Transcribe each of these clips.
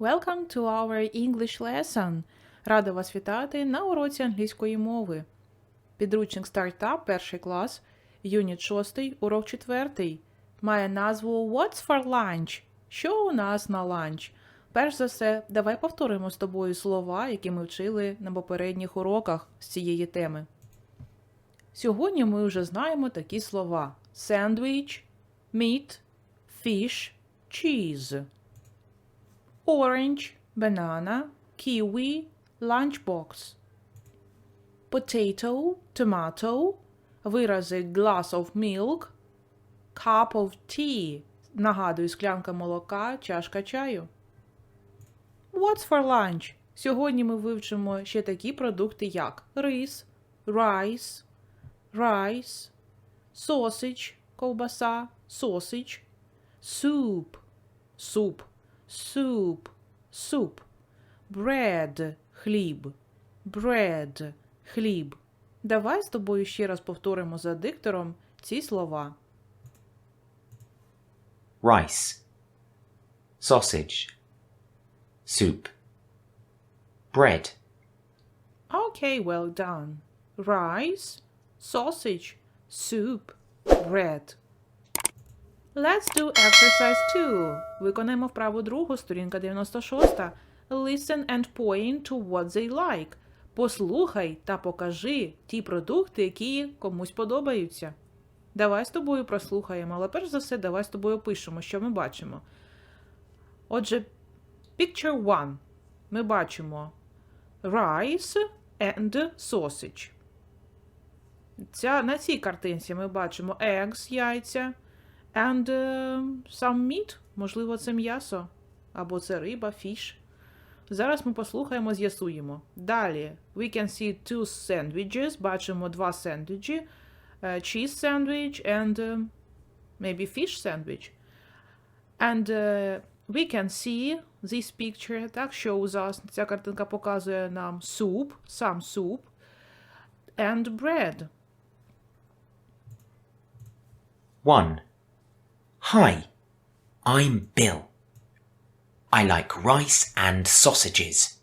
Welcome to our English lesson. Рада вас вітати на уроці англійської мови. Підручник стартап, перший клас, юніт 6, урок 4. Має назву What's for lunch? Що у нас на ланч? Перш за все, давай повторимо з тобою слова, які ми вчили на попередніх уроках з цієї теми. Сьогодні ми вже знаємо такі слова: sandwich, meat, fish, cheese. Orange, banana, kiwi, lunchbox. Potato, tomato, вирази glass of milk, cup of tea, нагадую, склянка молока, чашка чаю. What's for lunch? Сьогодні ми вивчимо ще такі продукти, як рис, rice, rice, sausage, ковбаса, sausage, soup, суп, soup, soup, bread, хліб, bread, хліб. Давай з тобою ще раз повторимо за диктором ці слова. rice, sausage, soup, bread, Okay, well done. Rice, sausage, soup, bread. Let's do exercise 2. Виконаємо вправу другу, сторінка 96. Listen and point to what they like. Послухай та покажи ті продукти, які комусь подобаються. Давай з тобою прослухаємо, але перш за все, давай з тобою пишемо, що ми бачимо. Отже, picture 1. Ми бачимо rice and sausage. Ця, на цій картинці ми бачимо eggs, яйця, and е, some meat, можливо, це м'ясо, або це риба, fish. Зараз ми послухаємо, з'ясуємо. Далі, we can see two sandwiches, бачимо два сендвічі, е, cheese sandwich and е, maybe fish sandwich. And uh, we can see this picture, так, shows us, ця картинка показує нам soup, some soup, and bread. 1. Hi, I'm Bill. I like rice and sausages.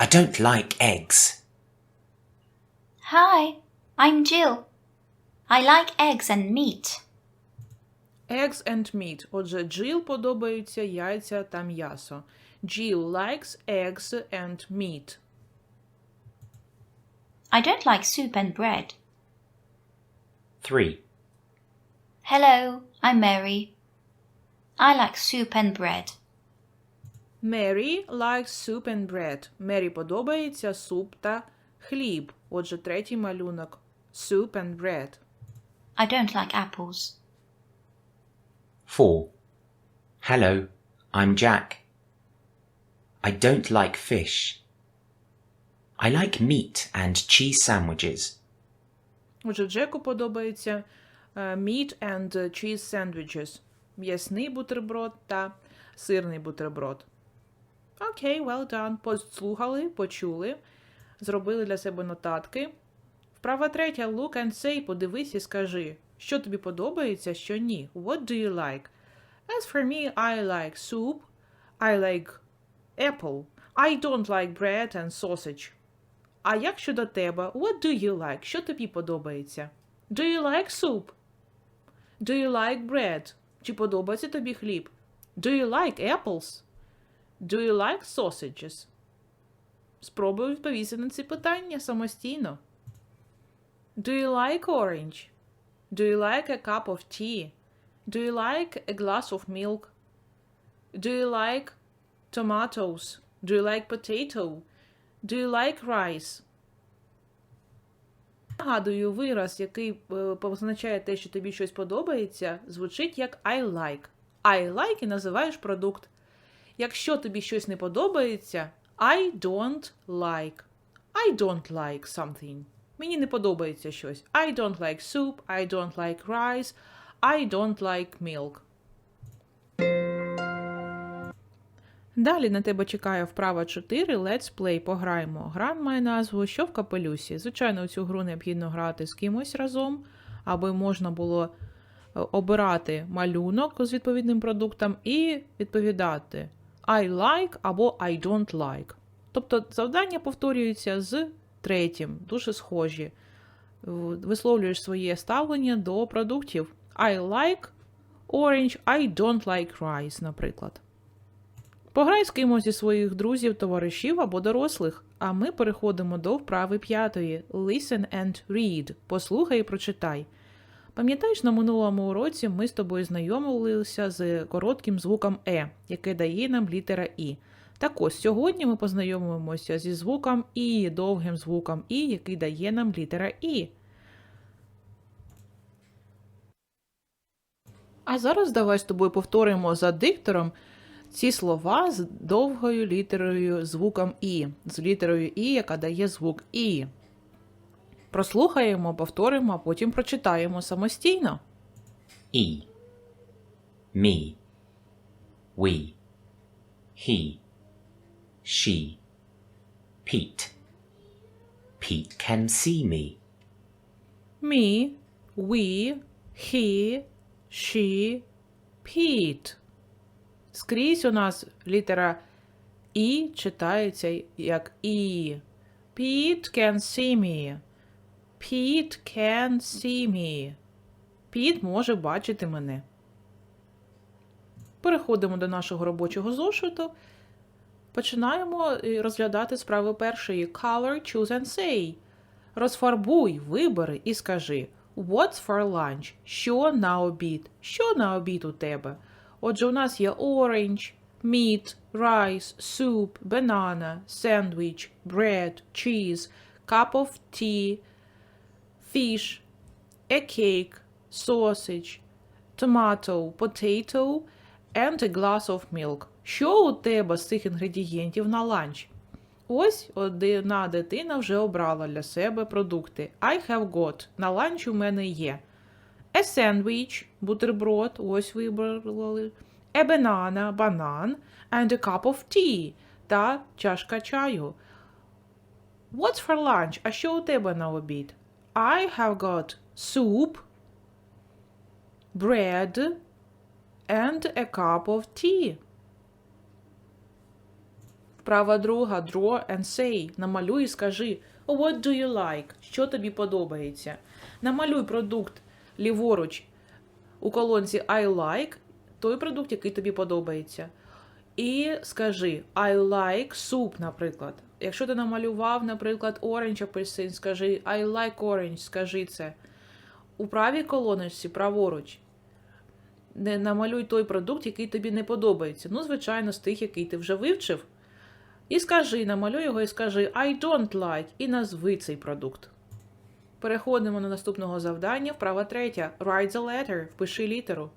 I don't like eggs. Hi, I'm Jill. I like eggs and meat. Eggs and meat. Отже, Jill подобаються яйця та м'ясо. Jill likes eggs and meat. I don't like soup and bread. 3. Hello, I'm Mary. I like soup and bread. Mary likes soup and bread. Мері подобається суп та хліб. Отже, третій малюнок. Soup and bread. I don't like apples. 4. Hello, I'm Jack. I don't like fish. I like meat and cheese sandwiches. Отже, Джеку подобається е, meat and cheese sandwiches. М'ясний бутерброд та сирний бутерброд. Окей, well done. Послухали, почули, зробили для себе нотатки. Вправа третя. Look and say, подивись і скажи, що тобі подобається, що ні. What do you like? As for me, I like soup. I like apple. I don't like bread and sausage. А як щодо тебе? What do you like? Що тобі подобається? Do you like soup? Do you like bread? Чи подобається тобі хліб? Do you like apples? Do you like sausages? Спробуй відповісти на ці питання самостійно. Do you like orange? Do you like a cup of tea? Do you like a glass of milk? Do you like tomatoes? Do you like potato? Do you like rice? Нагадую, вираз, який е, позначає те, що тобі щось подобається, звучить як I like. I like і називаєш продукт. Якщо тобі щось не подобається, I don't like. I don't like something. Мені не подобається щось. I don't like soup, I don't like rice, I don't like milk. Далі на тебе чекає вправа 4 Let's Play. Пограємо. Гра має назву Що в капелюсі. Звичайно, у цю гру необхідно грати з кимось разом, аби можна було е, обирати малюнок з відповідним продуктом і відповідати. I like або I don't like. Тобто завдання повторюються з третім, дуже схожі. Висловлюєш своє ставлення до продуктів. I like orange, I don't like rice, наприклад. Пограй з кимось зі своїх друзів, товаришів або дорослих. А ми переходимо до вправи п'ятої. Listen and read. Послухай і прочитай. Пам'ятаєш, на минулому уроці ми з тобою знайомилися з коротким звуком Е, яке дає нам літера І. Так ось сьогодні ми познайомимося зі звуком І, довгим звуком І, який дає нам літера І. А зараз давай з тобою повторимо за диктором ці слова з довгою літерою звуком І, з літерою І, яка дає звук І. Прослухаємо, повторимо, а потім прочитаємо самостійно. E. Me. We. He. She. Pete. Pete can see me. Me, we, he, she, Pete. Скрізь у нас літера І читається як І. Pete can see me. Pete can see me. Піт може бачити мене. Переходимо до нашого робочого зошиту. Починаємо е, розглядати справи першої. Color, choose and say. Розфарбуй, вибери і скажи What's for lunch? Що на обід? Що на обід у тебе? Отже, у нас є orange, meat, rice, soup, banana, sandwich, bread, cheese, cup of tea, fish, a cake, sausage, tomato, potato and a glass of milk. Що у тебе з цих інгредієнтів на ланч? Ось одна дитина вже обрала для себе продукти. I have got. На ланч у мене є. A sandwich, бутерброд, ось вибрали. A banana, банан. And a cup of tea. Та чашка чаю. What's for lunch? А що у тебе на обід? I have got soup, bread, and a cup of tea. Вправа друга draw and say. Намалюй і скажи What do you like? Що тобі подобається? Намалюй продукт ліворуч у колонці I like, той продукт, який тобі подобається. І скажи I like soup, наприклад. Якщо ти намалював, наприклад, orange апельсин, скажи I like orange, скажи це. У правій колоночці праворуч не намалюй той продукт, який тобі не подобається. Ну, звичайно, з тих, який ти вже вивчив. І скажи, намалюй його і скажи I don't like і назви цей продукт. Переходимо до наступного завдання. Вправа третя. Write the letter. Впиши літеру.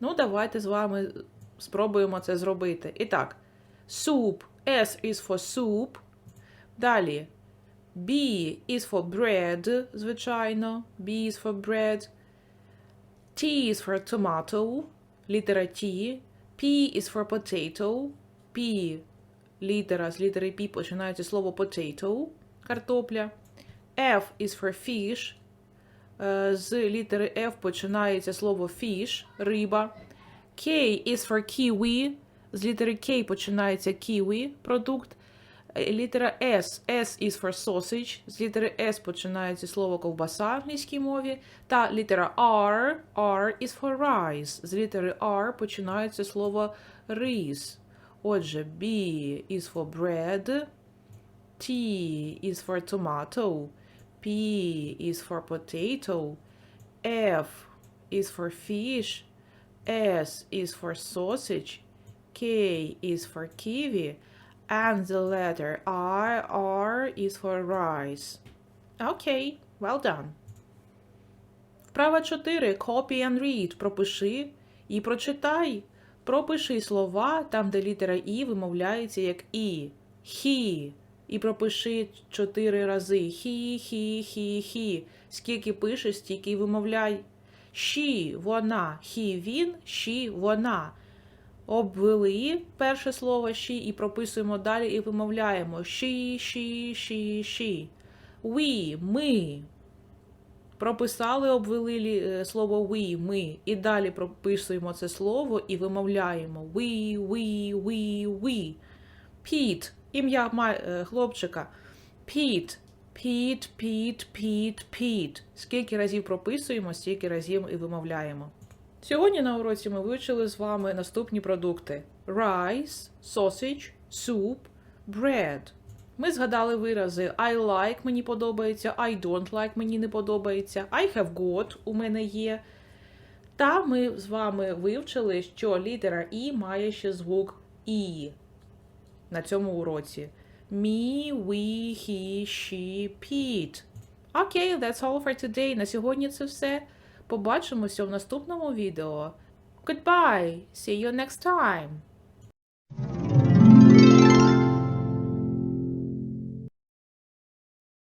Ну, давайте з вами спробуємо це зробити. І так, soup. S is for soup. Далі. B is for bread, звичайно. B is for bread. T is for tomato. Літера T. P is for potato. P літера з літери P починається слово potato, картопля. F is for fish. Е, З літери F починається слово fish, риба. K is for kiwi. З літери K починається kiwi, продукт. Е, Літера S. S is for sausage. З літери S починається слово ковбаса в англійській мові. Та літера R. R is for rice. З літери R починається слово рис. Отже, B is for bread, T is for tomato, P is for potato, F is for fish, S is for sausage, K is for kiwi, and the letter I, R is for rice. Okay, well done. Вправа 4. Copy and read. Пропиши і прочитай. Пропиши слова там, де літера І вимовляється як І. Хі. І пропиши чотири рази. Хі, хі, хі, хі. Скільки пишеш, стільки й вимовляй. Ші, вона. Хі, він, ші, вона. Обвели перше слово ші і прописуємо далі і вимовляємо. Ші, ші, ші, ші. We, ми. прописали, обвели е, слово we, ми, і далі прописуємо це слово і вимовляємо we, we, we, we. Піт, ім'я е, хлопчика. Піт, Піт, Піт, Піт, Піт. Скільки разів прописуємо, стільки разів і вимовляємо. Сьогодні на уроці ми вивчили з вами наступні продукти: rice, sausage, soup, bread. Ми згадали вирази I like мені подобається, I don't like мені не подобається, I have got у мене є. Та ми з вами вивчили, що літера І має ще звук І на цьому уроці. Me, we, he, she, Pete. Окей, that's all for today. На сьогодні це все. Побачимося в наступному відео. Goodbye. See you next time.